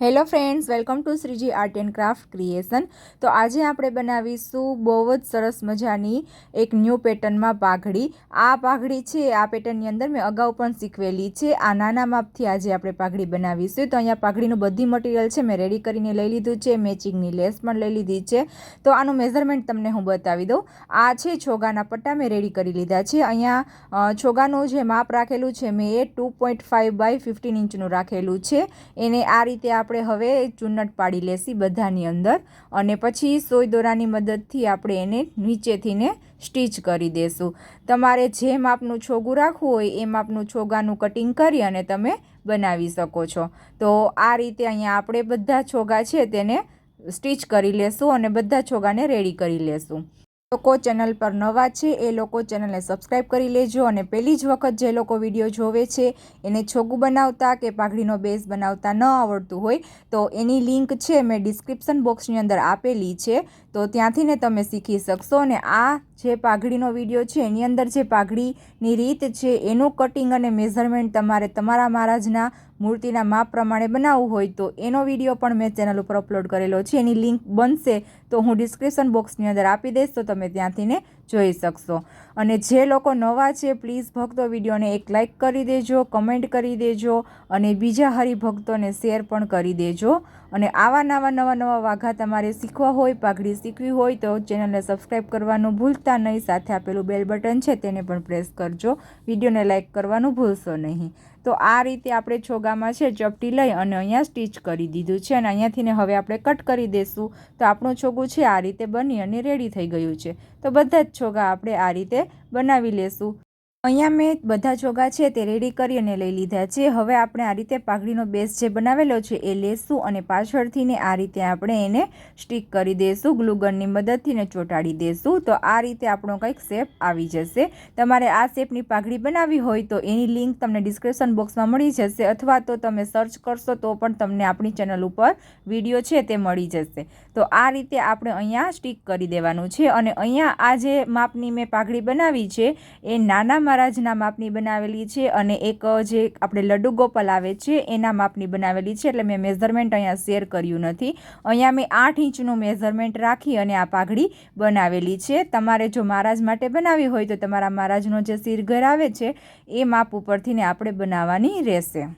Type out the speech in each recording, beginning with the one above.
Hello friends, welcome to Shreeji art and craft creation. તો આજે આપણે બનાવીશું બહુ જ સરસ મજાની એક ન્યૂ પેટર્નમાં પાઘડી. આ પાઘડી છે, આ પેટર્નની અંદર મેં અગાઉ પણ શીખવેલી છે. આ નાના માપથી આજે આપણે પાઘડી બનાવીશું. તો અહીંયા પાઘડીનું બધી મટીરિયલ છે, મેં રેડી કરીને લઈ લીધું છે. મેચિંગની લેસ પણ લઈ લીધી છે. તો આનું મેઝરમેન્ટ તમને હું બતાવી દઉં. આ છે છોગાના પટ્ટા, મેં રેડી કરી લીધા છે. અહીંયા છોગાનું જે માપ રાખેલું છે, મેં એ two point five by fifteen ઇંચનું રાખેલું છે. એને આ રીતે આપણે હવે ચૂનટ પાડી લેશી બધાની અંદર અને પછી સોય દોરાની મદદથી આપણે એને નીચેથીને સ્ટીચ કરી દેશું. તમારે જે માપનું છોગું રાખવું હોય એ માપનું છોગાનું કટિંગ કરી અને તમે બનાવી શકો છો. તો આ રીતે અહીંયા આપણે બધા છોગા છે તેને સ્ટીચ કરી લેશું અને બધા છોગાને રેડી કરી લેશું. લોકો ચેનલ પર નવા છે, એ લોકો ચેનલને સબસ્ક્રાઈબ કરી લેજો અને પહેલી જ વખત જે લોકો વીડિયો જોવે છે, એને છોગું બનાવતા કે પાઘડીનો બેઝ બનાવતા ન આવડતું હોય, તો એની લિંક છે, મેં ડિસ્ક્રિપ્શન બોક્સની અંદર આપેલી છે, તો ત્યાંથી ને તમે શીખી શકશો અને આ જે પાઘડીનો વીડિયો છે, એની અંદર જે પાઘડીની રીત છે, એનું કટિંગ અને મેઝરમેન્ટ તમારે તમારા મહારાજના મૂર્તિના માપ પ્રમાણે બનાવવું હોય તો એનો વીડિયો પણ મેં ચેનલ ઉપર અપલોડ કરેલો છે. એની લિંક બનશે તો હું ડિસ્ક્રિપ્શન બોક્સની અંદર આપી દઈશ, તો તમે ત્યાંથી ને જોઈ શકશો. અને જે લોકો નવા છે પ્લીઝ ભક્તો વિડીયોને એક લાઇક કરી દેજો કમેન્ટ કરી દેજો અને બીજા હરિભક્તોને શેર પણ કરી દેજો. અને આવા નવા નવા નવા વાઘા તમારે શીખવા હોય, પાઘડી શીખવી હોય, તો ચેનલને સબસ્ક્રાઈબ કરવાનું ભૂલતા નહીં. સાથે આપેલું બેલ બટન છે, તેને પણ પ્રેસ કરજો. વિડીયોને લાઇક કરવાનું ભૂલશો નહીં. તો આ રીતે આપણે છોગામાં છે, ચપટી લઈ અને અહીંયા સ્ટીચ કરી દીધું છે. અને અહીંયાથી ને હવે આપણે કટ કરી દઈશું તો આપણું છોગું છે, આ રીતે બની અને રેડી થઈ ગયું છે. તો બધા જ છોગા આપણે આ રીતે બનાવી લેશું. અહીંયા મેં બધા ચોગા છે તે રેડી કરી અને લઈ લીધા છે. હવે આપણે આ રીતે પાઘડીનો બેઝ જે બનાવેલો છે એ લેશું અને પાછળથી ને આ રીતે આપણે એને સ્ટીક કરી દઈશું ગ્લુગનની મદદથી ને ચોંટાડી દઈશું તો આ રીતે આપણો કંઈક શેપ આવી જશે. તમારે આ શેપની પાઘડી બનાવવી હોય તો એની લિંક તમને ડિસ્ક્રિપ્શન બોક્સમાં મળી જશે અથવા તો તમે સર્ચ કરશો તો પણ તમને આપણી ચેનલ ઉપર વીડિયો છે તે મળી જશે. તો આ રીતે આપણે અહીંયા સ્ટીક કરી દેવાનું છે અને અહીંયા આ જે માપની મેં પાઘડી બનાવી છે એ નાના મહારાજના માપની બનાવેલી છે અને એક જે આપણે લડ્ડુ ગોપાલ આવે છે, એના માપની બનાવેલી છે. એટલે મેં મેઝરમેન્ટ અહીંયા શેર કર્યું નથી. અહીંયા મેં આઠ ઇંચનું મેઝરમેન્ટ રાખી અને આ પાઘડી બનાવેલી છે. તમારે જો મહારાજ માટે બનાવી હોય તો તમારા મહારાજનો જે શિરઘર આવે છે, એ માપ ઉપરથી ને આપણે બનાવવાની રહેશે.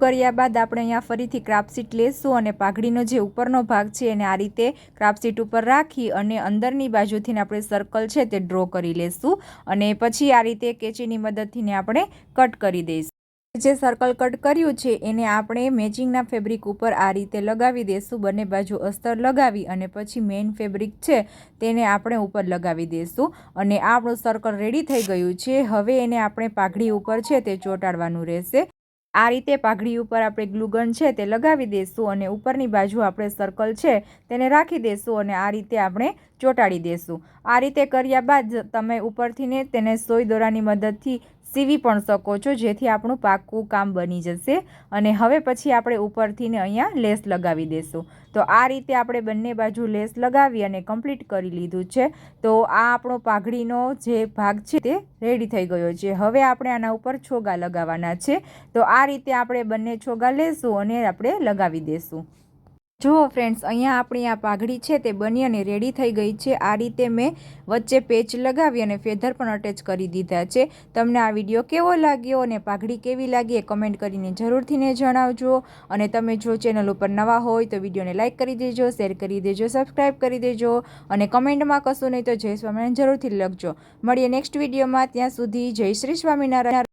કર્યા બાદ આપણે અહીંયા ફરીથી ક્રાફ્ટશીટ લેશું અને પાઘડીનો જે ઉપરનો ભાગ છે એને આ રીતે ક્રાફ્ટશીટ ઉપર રાખી અને અંદરની બાજુથી આપણે સર્કલ છે તે ડ્રો કરી લેશું અને પછી આ રીતે કેચીની મદદથી આપણે કટ કરી દઈશું. જે સર્કલ કટ કર્યું છે એને આપણે મેચિંગના ફેબ્રિક ઉપર આ રીતે લગાવી દઈશું બંને બાજુ અસ્તર લગાવી અને પછી મેઇન ફેબ્રિક છે તેને આપણે ઉપર લગાવી દઈશું અને આપણું સર્કલ રેડી થઈ ગયું છે. હવે એને આપણે પાઘડી ઉપર છે તે ચોંટાડવાનું રહેશે. આ રીતે પાઘડી ઉપર આપણે ગ્લુગન છે તે લગાવી દઈશું અને ઉપરની બાજુ આપણે સર્કલ છે તેને રાખી દઈશું અને આ રીતે આપણે ચોંટાડી દઈશું આ રીતે કર્યા બાદ તમે ઉપરથીને તેને સોય દોરાની મદદથી સીવી પણ શકો છો, જેથી આપણું પાકું કામ બની જશે. અને હવે પછી આપણે ઉપરથી ને અહીંયા લેસ લગાવી દઈશું તો આ રીતે આપણે બંને બાજુ લેસ લગાવી અને કમ્પ્લીટ કરી લીધું છે. તો આ આપણો પાઘડીનો જે ભાગ છે તે રેડી થઈ ગયો છે. હવે આપણે આના ઉપર છોગા લગાવવાના છે. તો આ રીતે આપણે બંને છોગા લેશું અને આપણે લગાવી દઈશું જુઓ ફ્રેન્ડ્સ અહીંયા આપણી આ પાઘડી છે તે બની અને રેડી થઈ ગઈ છે. આ રીતે મેં વચ્ચે પેચ લગાવી અને ફેધર પણ અટેચ કરી દીધા છે. તમને આ વીડિયો કેવો લાગ્યો અને પાઘડી કેવી લાગી એ કમેન્ટ કરીને જરૂરથીને જણાવજો. અને તમે જો ચેનલ ઉપર નવા હોય તો વિડીયોને લાઇક કરી દેજો શેર કરી દેજો સબસ્ક્રાઈબ કરી દેજો અને કમેન્ટમાં કશું નહીં તો જય સ્વામિનારાયણ જરૂરથી લખજો. મળીએ નેક્સ્ટ વિડીયોમાં ત્યાં સુધી જય શ્રી સ્વામિનારાયણ.